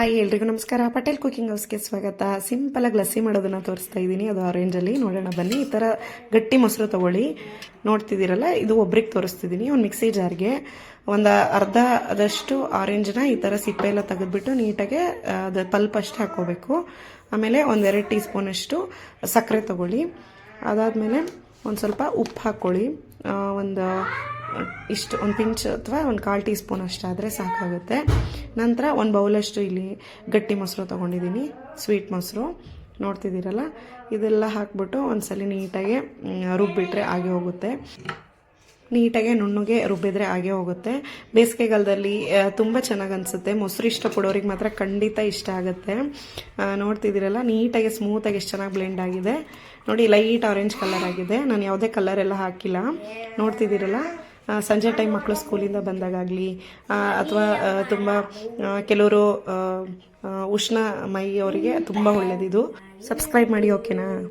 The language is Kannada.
ಹಾಯ್ ಎಲ್ರಿಗೂ ನಮಸ್ಕಾರ. ಪಟೇಲ್ ಕುಕಿಂಗ್ ಹೌಸ್ಗೆ ಸ್ವಾಗತ. ಸಿಂಪಲ್ ಆಗಿ ಲಸ್ಸಿ ಮಾಡೋದನ್ನ ತೋರಿಸ್ತಾ ಇದ್ದೀನಿ ಅದು ಆರೆಂಜಲ್ಲಿ ನೋಡೋಣ, ಬನ್ನಿ. ಈ ಥರ ಗಟ್ಟಿ ಮೊಸರು ತಗೊಳ್ಳಿ. ನೋಡ್ತಿದ್ದೀರಲ್ಲ, ಇದು ಒಬ್ರಿಗೆ ತೋರಿಸ್ತಿದ್ದೀನಿ ಒಂದು ಮಿಕ್ಸಿ ಜಾರ್ಗೆ ಒಂದು ಅರ್ಧ ಅದಷ್ಟು ಆರೆಂಜ್ನ ಈ ಥರ ಸಿಪ್ಪೆ ಎಲ್ಲ ತೆಗೆದ್ಬಿಟ್ಟು ನೀಟಾಗಿ ಅದು ಪಲ್ಪ್ ಅಷ್ಟು ಹಾಕೋಬೇಕು ಆಮೇಲೆ ಒಂದೆರಡು ಟೀ ಸ್ಪೂನಷ್ಟು ಸಕ್ಕರೆ ತಗೊಳ್ಳಿ. ಅದಾದಮೇಲೆ ಒಂದು ಸ್ವಲ್ಪ ಉಪ್ಪು ಹಾಕ್ಕೊಳ್ಳಿ. ಒಂದು, ಇಷ್ಟು, ಒಂದು ಪಿಂಚ್ ಅಥವಾ ಒಂದು ಕಾಲು ಟೀ ಸ್ಪೂನ್ ಅಷ್ಟಾದರೆ ಸಾಕಾಗುತ್ತೆ. ನಂತರ ಒಂದು ಬೌಲಷ್ಟು ಇಲ್ಲಿ ಗಟ್ಟಿ ಮೊಸರು ತೊಗೊಂಡಿದ್ದೀನಿ ಸ್ವೀಟ್ ಮೊಸರು. ನೋಡ್ತಿದ್ದೀರಲ್ಲ? ಇದೆಲ್ಲ ಹಾಕ್ಬಿಟ್ಟು ಒಂದ್ಸಲ ನೀಟಾಗಿ ರುಬ್ಬಿಟ್ರೆ ಆಗಿ ಹೋಗುತ್ತೆ. ನೀಟಾಗೆ ನುಣ್ಣಗೆ ರುಬ್ಬಿದ್ರೆ ಹಾಗೆ ಹೋಗುತ್ತೆ. ಬೇಸಿಗೆಗಾಲದಲ್ಲಿ ತುಂಬ ಚೆನ್ನಾಗಿ ಅನಿಸುತ್ತೆ. ಮೊಸರು ಇಷ್ಟಪಡೋರಿಗೆ ಮಾತ್ರ ಖಂಡಿತ ಇಷ್ಟ ಆಗುತ್ತೆ. ನೋಡ್ತಿದ್ದೀರಲ್ಲ? ನೀಟಾಗಿ ಸ್ಮೂತಾಗಿ ಎಷ್ಟು ಚೆನ್ನಾಗಿ ಬ್ಲೆಂಡ್ ಆಗಿದೆ. ನೋಡಿ ಲೈಟ್ ಆರೆಂಜ್ ಕಲರ್ ಆಗಿದೆ. ನಾನು ಯಾವುದೇ ಕಲರ್ ಎಲ್ಲ ಹಾಕಿಲ್ಲ. ನೋಡ್ತಿದ್ದೀರಲ್ಲ? ಸಂಜೆ ಟೈಮ್ ಮಕ್ಕಳು ಸ್ಕೂಲಿಂದ ಬಂದಾಗಲಿ ಅಥವಾ ತುಂಬ ಕೆಲವರು ಉಷ್ಣ ಮೈ ಅವರಿಗೆ ತುಂಬ ಒಳ್ಳೆಯದಿದು ಸಬ್ಸ್ಕ್ರೈಬ್ ಮಾಡಿ ಓಕೆನಾ